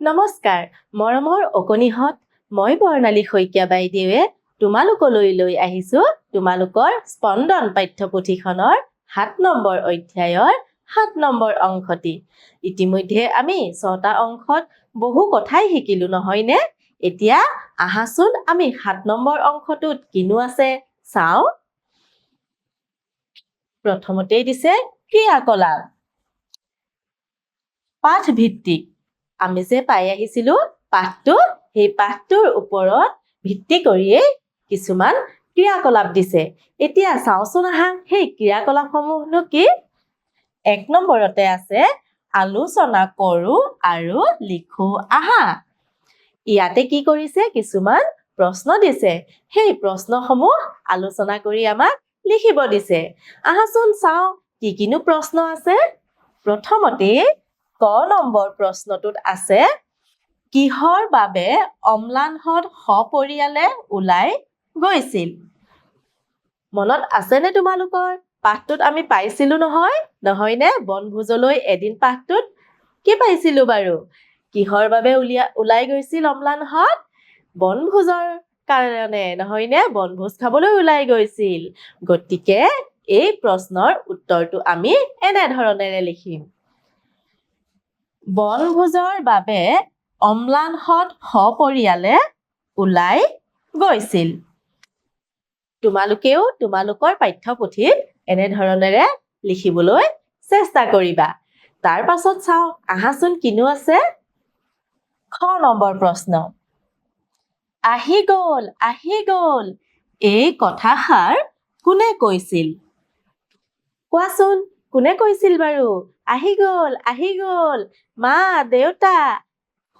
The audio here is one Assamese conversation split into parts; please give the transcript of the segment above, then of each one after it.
নমস্কাৰ মৰমৰ অকণিহঁত, মই বৰ্ণালী শইকীয়া বাইদেৱে তোমালোকলৈ লৈ আহিছোঁ তোমালোকৰ স্পন্দন পাঠ্যপুথিখনৰ সাত নম্বৰ অধ্যায়ৰ সাত নম্বৰ অংশটি। ইতিমধ্যে আমি ছটা অংশত বহু কথাই শিকিলো, নহয়নে? এতিয়া আহাচোন আমি সাত নম্বৰ অংশটোত কিনো আছে, চাওঁ। প্ৰথমতেই দিছে ক্ৰিয়াকলাপ। পাঠ ভিত্তিক আমি যে পাই আহিছিলো, পাঠটো, সেই পাঠটোৰ ওপৰত ভিত্তি কৰিয়েই কিছুমান ক্ৰিয়াকলাপ দিছে। এতিয়া চাওঁচোন আহা, সেই ক্ৰিয়াকলাপসমূহনো কি? এক নম্বৰতে আছে, আলোচনা কৰো আৰু লিখো আহা। ইয়াতে কি কৰিছে? কিছুমান প্ৰশ্ন দিছে। সেই প্ৰশ্নসমূহ আলোচনা কৰি আমাক লিখিব দিছে। আহাচোন চাওঁ, কি কিনো প্ৰশ্ন আছে? প্ৰথমতে ক নম্বৰ প্ৰশ্নটোত আছে কিহৰ বাবে অম্লানহঁত সপৰিয়ালে ওলাই গৈছিল? মনত আছেনে তোমালোকৰ? পাঠটোত আমি পাইছিলো নহয় নহয়নে? বনভোজলৈ এদিন পাঠটোত কি পাইছিলো বাৰু? কিহৰ বাবে উলিয়া ওলাই গৈছিল অম্লানহঁত? বনভোজৰ কাৰণে নহয়নে? বনভোজ খাবলৈ ওলাই গৈছিল। গতিকে এই প্ৰশ্নৰ উত্তৰটো আমি এনেধৰণেৰে লিখিম। বনভোজৰ বাবে অম্লানহঁত সপৰিয়ালে ওলাই গৈছিল। তোমালোকেও তোমালোকৰ পাঠ্যপুথিত এনেধৰণেৰে লিখিবলৈ চেষ্টা কৰিবা। তাৰ পাছত চাওঁ আহাচোন কিনো আছে। খ নম্বৰ প্ৰশ্ন। আহি গল আহি গল। এই কথাষাৰ কোনে কৈছিল? কোৱাচোন। কোনে কৈছিল বাৰু? আহি গল আহি গল। মা দেউতা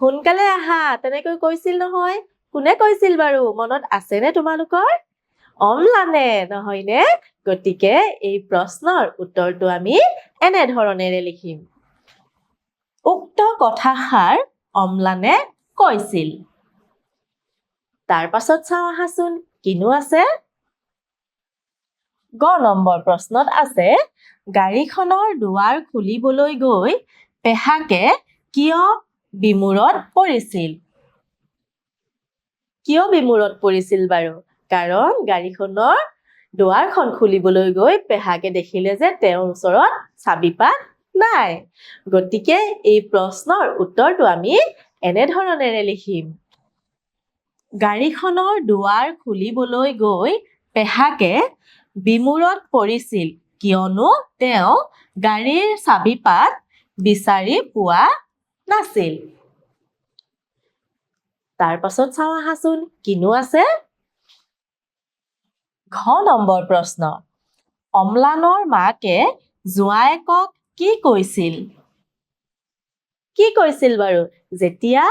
সোনকালে আহা। তেনেকৈ কৈছিল নহয়। কোনে কৈছিল বাৰু? মনত আছেনে তোমালোকৰ? অম্লানে নহয়নে? গতিকে এই প্ৰশ্নৰ উত্তৰটো আমি এনেধৰণেৰে লিখিম। উক্ত কথাষাৰ অম্লানে কৈছিল। তাৰ পাছত চাওঁ আহাচোন কিনো আছে? গ নম্বৰ প্ৰশ্নত আছে গাড়ীখনৰ দুৱাৰ খুলিবলৈ গৈ পেহাকে কিয় বিমূৰত পৰিছিল? কিয় বিমূৰত পৰিছিল বাৰু? কাৰণ গাড়ীখনৰ দুৱাৰখন খুলিবলৈ গৈ পেহাকে দেখিলে যে তেওঁৰ ওচৰত চাবিপাত নাই। গতিকে এই প্ৰশ্নৰ উত্তৰটো আমি এনেধৰণেৰে লিখিম। গাড়ীখনৰ দুৱাৰ খুলিবলৈ গৈ পেহাকে বিমূৰত পৰিছিল কিয়নো তেওঁ গাড়ীৰ চাবিপাত বিচাৰি পোৱা নাছিল। তাৰ পাছত চাওঁ আহাচোন, কিনো আছে? ঘ নম্বৰ প্ৰশ্ন। অম্লানৰ মাকে জোঁৱায়েকক কি কৈছিল? কি কৈছিল বাৰু? যেতিয়া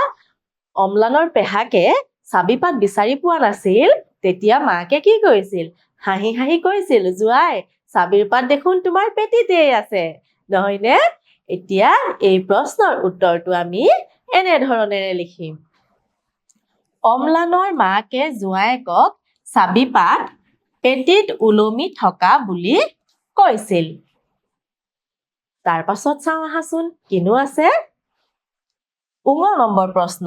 অম্লানৰ পেহাকে চাবিপাত বিচাৰি পোৱা নাছিল, তেতিয়া মাকে কি কৈছিল? হাঁহি হাঁহি কৈছিল জোঁৱাই, চাবিৰ পাত দেখোন তোমাৰ পেটিতেই আছে। নহয়নে? এতিয়া এই প্ৰশ্নৰ উত্তৰটো আমি এনেধৰণেৰে লিখিম। অম্লানৰ মাকে জোঁৱায়েকক চাবিপাত পেটিত ওলমি থকা বুলি কৈছিল। তাৰ পাছত চাওঁ আহাচোন, কিনো আছে? উঙ নম্বৰ প্ৰশ্ন,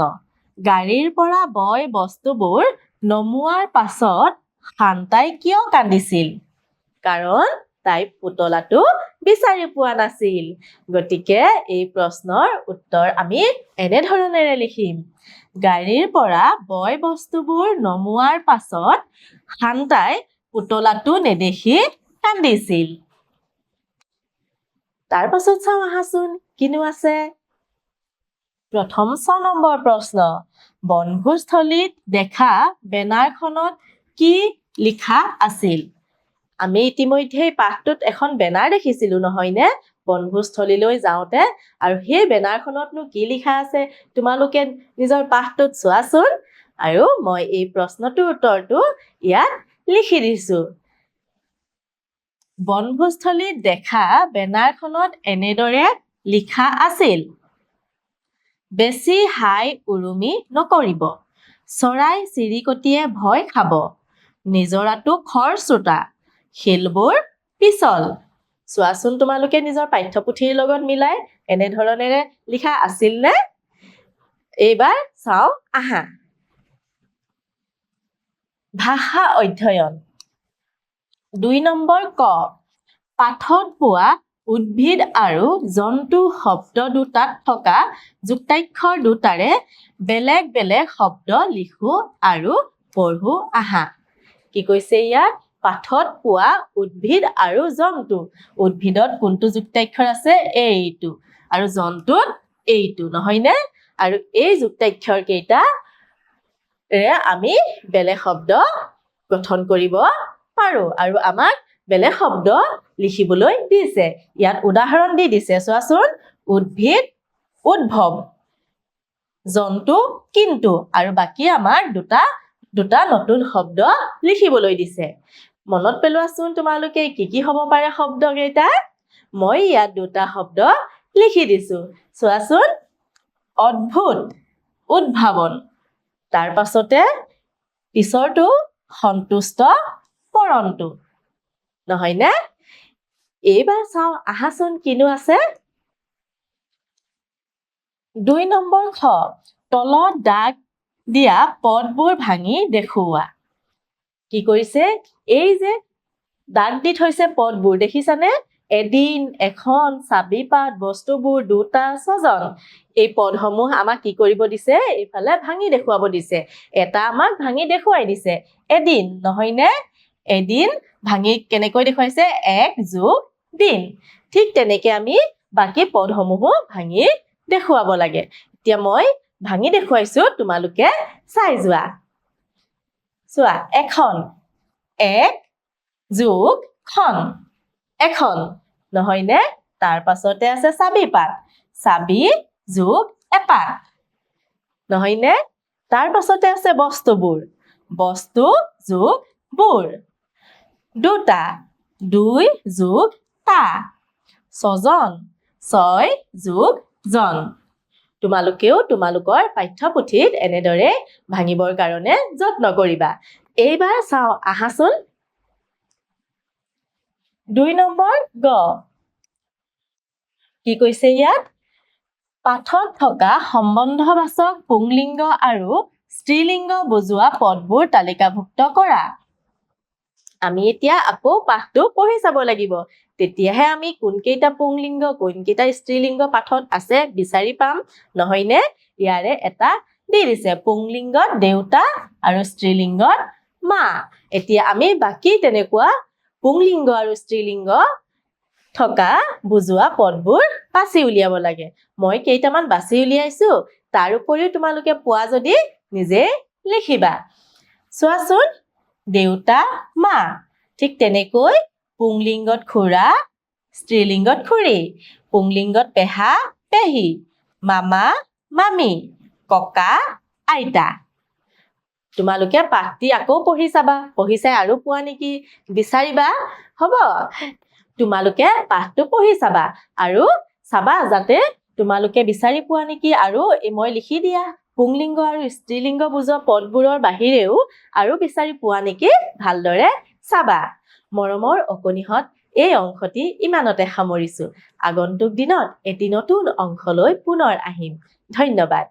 গাড়ীৰ পৰা বয় বস্তুবোৰ নমোৱাৰ পাছত শান্তাই কিয় কান্দিছিল? কাৰণ তাই পুতলাটো বিচাৰি পোৱা নাছিল। গতিকে এই প্ৰশ্নৰ উত্তৰ আমি এনেধৰণেৰে লিখিম। গাড়ীৰ পৰা বয় বস্তুবোৰ নমোৱাৰ পাছত শান্তাই পুতলাটো নেদেখি কান্দিছিল। তাৰ পাছত চাওঁ আহাচোন কিনো আছে? প্ৰথম ছ নম্বৰ প্ৰশ্ন। বনভোজস্থলীত দেখা বেনাৰখনত কি লিখা আছিল? আমি ইতিমধ্যে পাঠটোত এখন বেনাৰ দেখিছিলো নহয়নে? বনভোজস্থলীলৈ যাওঁতে। আৰু সেই বেনাৰখনতনো কি লিখা আছে? তোমালোকে নিজৰ পাঠটোত চোৱাচোন। আৰু মই এই প্ৰশ্নটোৰ উত্তৰটো ইয়াত লিখি দিছো। বনভোজস্থলীত দেখা বেনাৰখনত এনেদৰে লিখা আছিল। বেছি হাই উৰুমি নকৰিব। চৰাই চিৰিকটিয়ে ভয় খাব। নিজৰাটো খৰচোতা শিলবোৰ পিছল। চোৱাচোন তোমালোকে নিজৰ পাঠ্যপুথিৰ লগত মিলাই এনেধৰণেৰে লিখা আছিল নে? এইবাৰ চাওঁ আহা। ভাষা অধ্যয়ন। দুই নম্বৰ ক পাঠত পোৱা উদ্ভিদ আৰু জন্তু শব্দ দুটাত থকা যুক্তাক্ষৰ দুটাৰে বেলেগ বেলেগ শব্দ লিখো আৰু পঢ়ো আহা। কি কৈছে ইয়াত পাঠত পোৱা উদ্ভিদ আৰু জন্তু। উদ্ভিদত কোনটো যুক্তাক্ষৰ আছে? এইটো। আৰু জন্তুত এইটো নহয়নে? আৰু এই যুক্তাক্ষৰ কেইটা আমি বেলেগ শব্দ গঠন কৰিব পাৰো। আৰু আমাক বেলেগ শব্দ লিখিবলৈ দিছে। ইয়াত উদাহৰণ দি দিছে। চোৱাচোন উদ্ভিদ উদ্ভৱ জন্তু কিন্তু আৰু বাকী আমাৰ দুটা দুটা নতুন শব্দ লিখিবলৈ দিছে। মনত পেলোৱাচোন তোমালোকে কি কি হ'ব পাৰে শব্দকেইটা মই ইয়াত দুটা শব্দ লিখি দিছো। চোৱাচোন। অদ্ভুত। উদ্ভাৱন। তাৰ পাছতে পিছৰটো সন্তুষ্ট পৰন্তু নহয়নে? এইবাৰ চাওঁ আহাচোন কিনো আছে। দুই নম্বৰ খ তলত দাগ দিয়া পদবোৰ ভাঙি দেখুওৱা। কি কৰিছে? এই যে দাগ দি থৈছে পদবোৰ দেখিছানে? এদিন এখন চাবি পাত বস্তুবোৰ দুটা ছজন এই পদসমূহ আমাক কি কৰিব দিছে? এইফালে ভাঙি দেখুৱাব দিছে। এটা আমাক ভাঙি দেখুৱাই দিছে। এদিন নহয়নে? এদিন ভাঙি কেনেকৈ দেখুৱাইছে? এক যোগ দিন। ঠিক তেনেকে আমি বাকী পদসমূহো ভাঙি দেখুৱাব লাগে। এতিয়া মই ভাঙি দেখুৱাইছো তোমালোকে চাই যোৱা। চোৱা এখন এক যোগ খন এখন নহয়নে? তাৰ পাছতে আছে চাবি পাত। চাবি যোগ এপাত। নহয়নে? তাৰ পাছতে আছে বস্তুবোৰ। বস্তু যোগ বোৰ। দুটা দুই যোগ টা। ছজন ছয় যোগ জন। তোমালোকেও তোমালোকৰ পাঠ্যপুথিত এনেদৰে ভাঙিবৰ কাৰণে যত্ন কৰিবা। এইবাৰ চাওঁ আহাচোন। দুই নম্বৰ গ। কি কৈছে ইয়াত? পাঠত থকা সম্বন্ধবাচক পুংলিংগ আৰু স্ত্ৰীলিংগ বুজোৱা পদবোৰ তালিকাভুক্ত কৰা। আমি এতিয়া আকৌ পাঠটো পঢ়ি চাব লাগিব। তেতিয়াহে আমি কোনকেইটা পুংলিংগ, কোনকেইটা স্ত্ৰীলিংগ পাঠত আছে বিচাৰি পাম। নহয়নে? ইয়াৰে এটা দি দিছে পুংলিংগত দেউতা আৰু স্ত্ৰীলিংগত মা। এতিয়া আমি বাকী তেনেকুৱা পুংলিংগ আৰু স্ত্ৰীলিংগ থকা বুজোৱা পদবোৰ বাছি উলিয়াব লাগে। মই কেইটামান বাছি উলিয়াইছো, তাৰ উপৰিও তোমালোকে পোৱা যদি নিজে লিখিবা। চোৱাচোন দেউতা মা। ঠিক তেনেকৈ পুংলিংগত খুৰা স্ত্ৰীলিংগত খুৰী পুংলিংগত পেহা পেহী মামা মামী ককা আইতা। তোমালোকে পাঠটি আকৌ পঢ়ি চাবা। পঢ়ি চাই আৰু পোৱা নেকি? বিচাৰিবা? হ'ব। তোমালোকে পাঠটো পঢ়ি চাবা। আৰু চাবা যাতে তোমালোকে বিচাৰি পোৱা নেকি আৰু মই লিখি দিয়া। পুংলিংগ আৰু স্ত্ৰীলিংগ বুজোৱা পদবোৰৰ বাহিৰেও আৰু বিচাৰি পোৱা নেকি? ভালদৰে চাবা। মৰমৰ অকণিহঁত এই অংশটি ইমানতে সামৰিছো। আগন্তুক দিনত এটি নতুন অংশলৈ পুনৰ আহিম। ধন্যবাদ।